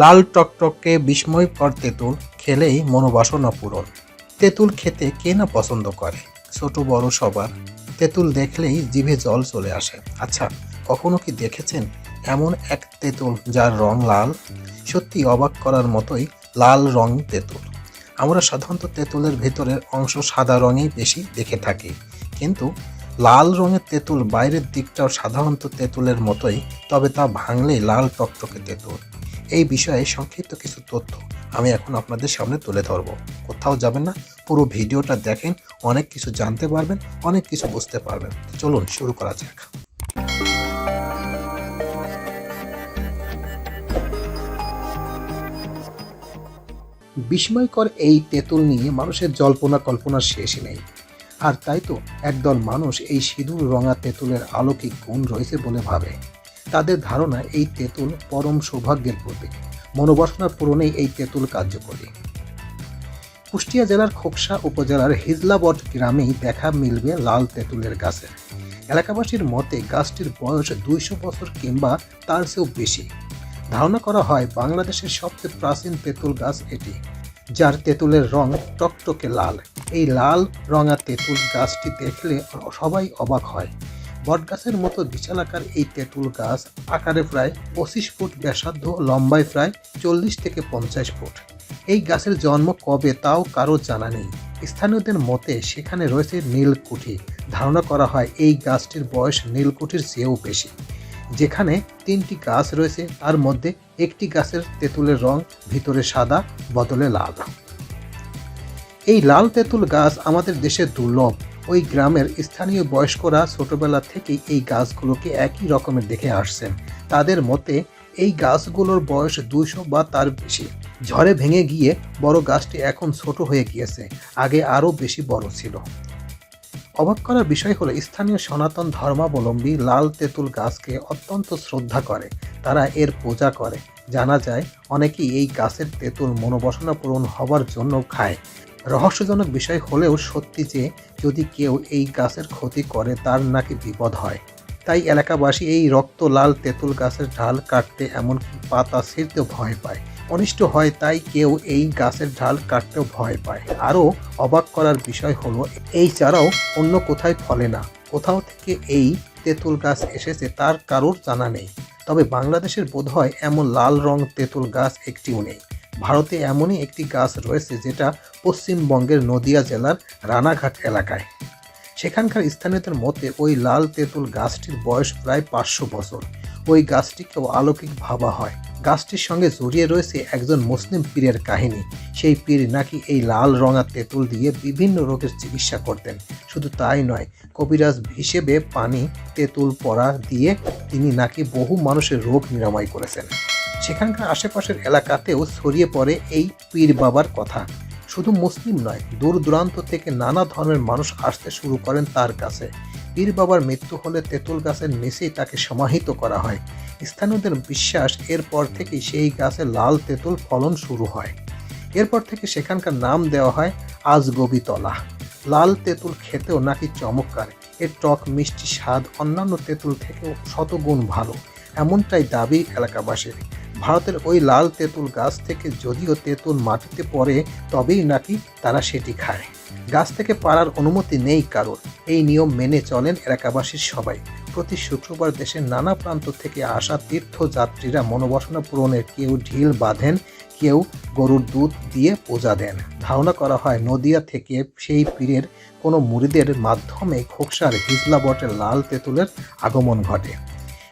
লাল টকটকে বিস্ময়কর তেঁতুল খেলেই মনোবাসনা পূরণ। তেঁতুল খেতে কে না পছন্দ করে? ছোট বড় সবার। তেঁতুল দেখলেই জিভে জল চলে আসে। আচ্ছা কখনো কি দেখেছেন এমন এক তেঁতুল যার রং লাল? সত্যি অবাক করার মতোই লাল রং তেঁতুল। আমরা সাধারণত তেঁতুলের ভেতরের অংশ সাদা রঙেই বেশি দেখে থাকি। কিন্তু লাল রঙের তেঁতুল বাইরের দিকটাও সাধারণত তেঁতুলের মতোই, তবে তা ভাঙলেই লাল টকটকে তেঁতুল। এই বিষয়ে সংক্ষিপ্ত কিছু তথ্য আমি এখন আপনাদের সামনে তুলে ধরব। কোথাও যাবেন না, পুরো ভিডিওটা দেখেন, অনেক কিছু জানতে পারবেন, অনেক কিছু বুঝতে পারবেন। চলুন শুরু করা যাক। বিস্ময়কর এই তেঁতুল নিয়ে মানুষের জল্পনা কল্পনার শেষ নেই। আর তাই তো একদল মানুষ এই সিঁদুর রঙা তেঁতুলের আলৌকিক গুণ রয়েছে বলে ভাবে। তাদের ধারণা এই তেঁতুল পরম সৌভাগ্যের প্রতীক। মনোবাসনা পূরণেই এই তেঁতুল কার্যকরী। কুষ্টিয়া জেলার খোকসা উপজেলার হিজলাবট গ্রামেই দেখা মিলবে লাল তেঁতুলের গাছের। এলাকাবাসীর মতে গাছটির বয়স দুইশো বছর কিংবা তার চেয়েও বেশি। ধারণা করা হয় বাংলাদেশের সবচেয়ে প্রাচীন তেঁতুল গাছ এটি, যার তেঁতুলের রং টকটকে লাল। এই লাল রঙা তেঁতুল গাছটি দেখলে সবাই অবাক হয়। বটগাছের মতো বিশালাকার এই তেঁতুল গাছ আকারে প্রায় পঁচিশ ফুট ব্যাসার্ধ, লম্বায় প্রায় চল্লিশ থেকে পঞ্চাশ ফুট। এই গাছের জন্ম কবে তাও কারও জানা নেই। স্থানীয়দের মতে সেখানে রয়েছে নীলকুঠি। ধারণা করা হয় এই গাছটির বয়স নীলকুঠির চেয়েও বেশি। যেখানে তিনটি গাছ রয়েছে, তার মধ্যে একটি গাছের তেঁতুলের রং ভিতরে সাদা, বদলে লাল। এই লাল তেঁতুল গাছ আমাদের দেশে দুর্লভ। ওই গ্রামের স্থানীয় বয়স্করা ছোটবেলা থেকেই এই গাছগুলোকে একই রকমের দেখে আসছেন। তাদের মতে, এই গাছগুলোর বয়স দুইশো বা তার বেশি। ঝড়ে ভেঙে গিয়ে বড় গাছটি এখন ছোট হয়ে গিয়েছে, আগে আরও বেশি বড় ছিল। অবাক করার বিষয় হলো, স্থানীয় সনাতন ধর্মাবলম্বী লাল তেঁতুল গাছকে অত্যন্ত শ্রদ্ধা করে। তারা এর পূজা করে। জানা যায়, অনেকেই এই গাছের তেঁতুল মনোবাসনা পূরণ হবার জন্য খায়। রহস্যজনক বিষয় হলেও সত্যি যে যদি কেউ এই গাছের ক্ষতি করে, তার নাকি বিপদ হয়। তাই এলাকাবাসী এই রক্ত, লাল, তেঁতুল গাছের ঢাল কাটতে এমনকি পাতা ছিঁড়তেও ভয় পায়। অনিষ্ট হয়, তাই কেউ এই গাছের ঢাল কাটতেও ভয় পায়। আরও অবাক করার বিষয় হলো, এই চারাও অন্য কোথায় ফলে না। কোথাও থেকে এই তেঁতুল গাছ এসেছে, তার কারোর জানা নেই। তবে বাংলাদেশের বোধহয় এমন লাল রং তেঁতুল গাছ একটিও নেই। ভারতে এমনই একটি গাছ রয়েছে যেটা পশ্চিমবঙ্গের নদিয়া জেলার রানাঘাট এলাকায়। সেখানকার স্থানীয়দের মতে ওই লাল তেঁতুল গাছটির বয়স প্রায় পাঁচশো বছর। ওই গাছটিকেও আলৌকিক ভাবা হয়। গাছটির সঙ্গে জড়িয়ে রয়েছে একজন মুসলিম পীরের কাহিনী। সেই পীর নাকি এই লাল রঙা তেঁতুল দিয়ে বিভিন্ন রোগের চিকিৎসা করতেন। শুধু তাই নয়, কবিরাজ হিসেবে পানি, তেঁতুল পড়া দিয়ে তিনি নাকি বহু মানুষের রোগ নিরাময় করেছেন। সেখানকার আশেপাশের এলাকাতেও ছড়িয়ে পড়ে এই পীর বাবার কথা। শুধু মুসলিম নয় দূর দূরান্ত থেকে নানা ধর্মের মানুষ আসতে শুরু করেন তার কাছে। পীর বাবার মৃত্যু হলে তেঁতুল গাছের নিচেই তাকে সমাহিত করা হয়। স্থানীয়দের বিশ্বাস, এরপর থেকে সেই গাছে লাল তেঁতুল ফলন শুরু হয়। এরপর থেকে সেখানকার নাম দেওয়া হয় আজগবিতলা। লাল তেঁতুল খেতেও নাকি চমৎকার। এর টক, মিষ্টি স্বাদ অন্যান্য তেঁতুল থেকেও শতগুণ ভালো। এমনটাই দাবি এলাকাবাসীর। ভারতের ওই লাল তেঁতুল গাছ থেকে যদিও তেঁতুল মাটিতে পড়ে, তবেই নাকি তারা সেটি খায়। গাছ থেকে পাড়ার অনুমতি নেই কারোর। এই নিয়ম মেনে চলেন এলাকাবাসীর সবাই। প্রতি শুক্রবার দেশের নানা প্রান্ত থেকে আসা তীর্থযাত্রীরা মনোবাসনা পূরণের কেউ ঢিল বাঁধেন, কেউ গরুর দুধ দিয়ে পূজা দেন। ধারণা করা হয়, নদিয়া থেকে সেই পীরের কোনো মুড়িদের মাধ্যমে খোকসার হিজলা বটের লাল তেঁতুলের আগমন ঘটে।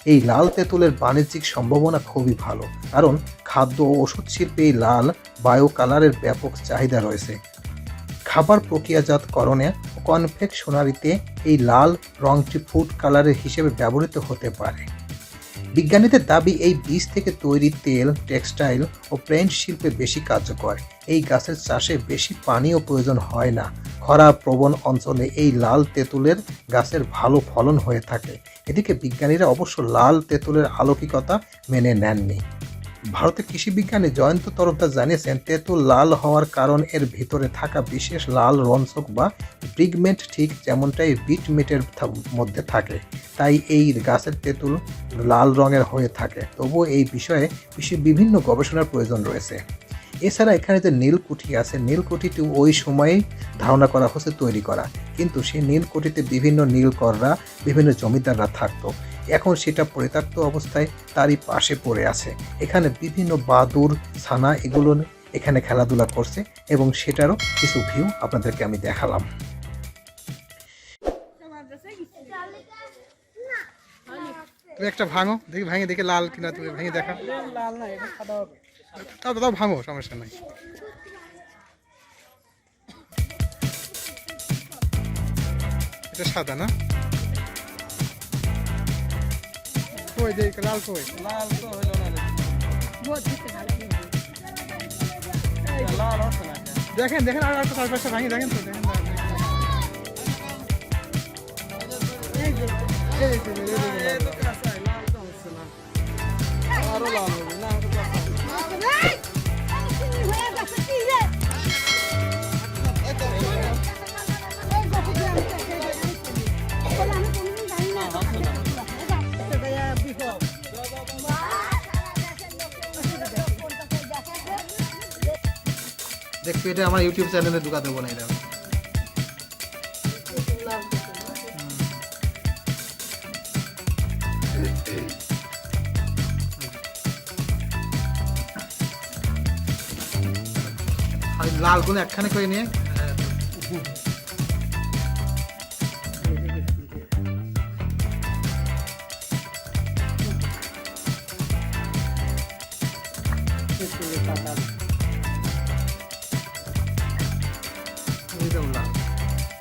এই লাল তেঁতুলের বাণিজ্যিক সম্ভাবনা খুবই ভালো, কারণ খাদ্য ও ওষুধ শিল্পে এই লাল বায়ো কালারের ব্যাপক চাহিদা রয়েছে। খাবার প্রক্রিয়াজাতকরণে কনফেকশনারিতে এই লাল রঙটি ফুড কালারের হিসেবে ব্যবহৃত হতে পারে। বিজ্ঞানীদের দাবি, এই বীজ থেকে তৈরি তেল, টেক্সটাইল ও পেন্ট শিল্পে বেশি কার্যকর। এই গাছের চাষে বেশি পানিও প্রয়োজন হয় না। খরা প্রবণ অঞ্চলে এই লাল তেঁতুলের গাছের ভালো ফলন হয়ে থাকে। এদিকে বিজ্ঞানীরা অবশ্য লাল তেঁতুলের আলৌকিকতা মেনে নেননি। ভারতের কৃষি বিজ্ঞানী জয়ন্ত তরফদার জানিয়েছেন, তেঁতুল লাল হওয়ার কারণ এর ভিতরে থাকা বিশেষ লাল রঞ্চক বা ব্রিগমেন্ট ঠিক যেমনটাই বিটমেটের মধ্যে থাকে। তাই এই গাছের তেঁতুল লাল রঙের হয়ে থাকে। তবুও এই বিষয়ে বিশ্বের বিভিন্ন গবেষণার প্রয়োজন রয়েছে। এছাড়া এখানে যে নীলকুঠি আছে, নীলকুঠিটি ওই সময়েই ধারণা করা হচ্ছে তৈরি করা। কিন্তু সেই নীলকুঠিতে বিভিন্ন নীলকররা, বিভিন্ন জমিদাররা থাকতো। এখন সেটা পরিত্যক্ত অবস্থায় তারই পাশে পড়ে আছে। এখানে বিভিন্ন বাদুর ছানা এগুলো এখানে খেলাধুলা করছে এবং সেটারও কিছু ভিউ আপনাদেরকে আমি দেখালাম। তুমি একটা ভাঙো দেখি ভাঙে দেখে লাল কিনা তুমি ভেঙে দেখা লাল তাও তাও ভাঙো সমস্যা নাই এটা সাদা না কই দেখ লাল কই লাল তো। দেখেন দেখেন আর একটা চারপাশে ভাঙি দেখেন তো দেখেন আরও দেখবি এটা আমার ইউটিউব চ্যানেলে ঢুকা দেবো না এটা আমি। আর এই লালগুলো একখানে করে নিয়ে।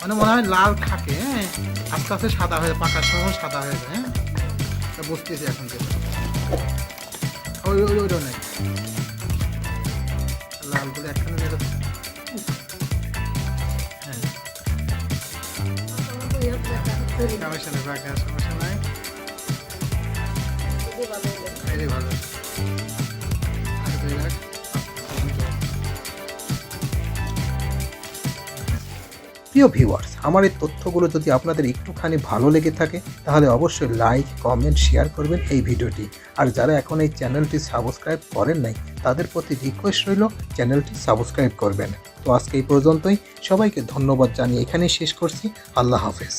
মানে মনে হয় লাল থাকে হ্যাঁ? আস্তে আস্তে সাদা হয়ে পাকার সময় সাদা হয়ে যায় হ্যাঁ? বুঝতেছি এখন ওই ওই ওইটা নেই। লালগুলো একখানে সমস্যা নেই সমস্যা নাই রে ভালো। আর দুই লাখ। প্রিয় ভিউয়ার্স আমার এই তথ্যগুলো যদি আপনাদের একটুখানি ভালো লেগে থাকে, তাহলে অবশ্যই লাইক কমেন্ট শেয়ার করবেন এই ভিডিওটি। আর যারা এখন এই চ্যানেলটি সাবস্ক্রাইব করেন নাই, তাদের প্রতি রিকোয়েস্ট রইল চ্যানেলটি সাবস্ক্রাইব করবেন। তো আজকে এই পর্যন্তই। সবাইকে ধন্যবাদ জানিয়ে এখানেই শেষ করছি। আল্লাহ হাফেজ।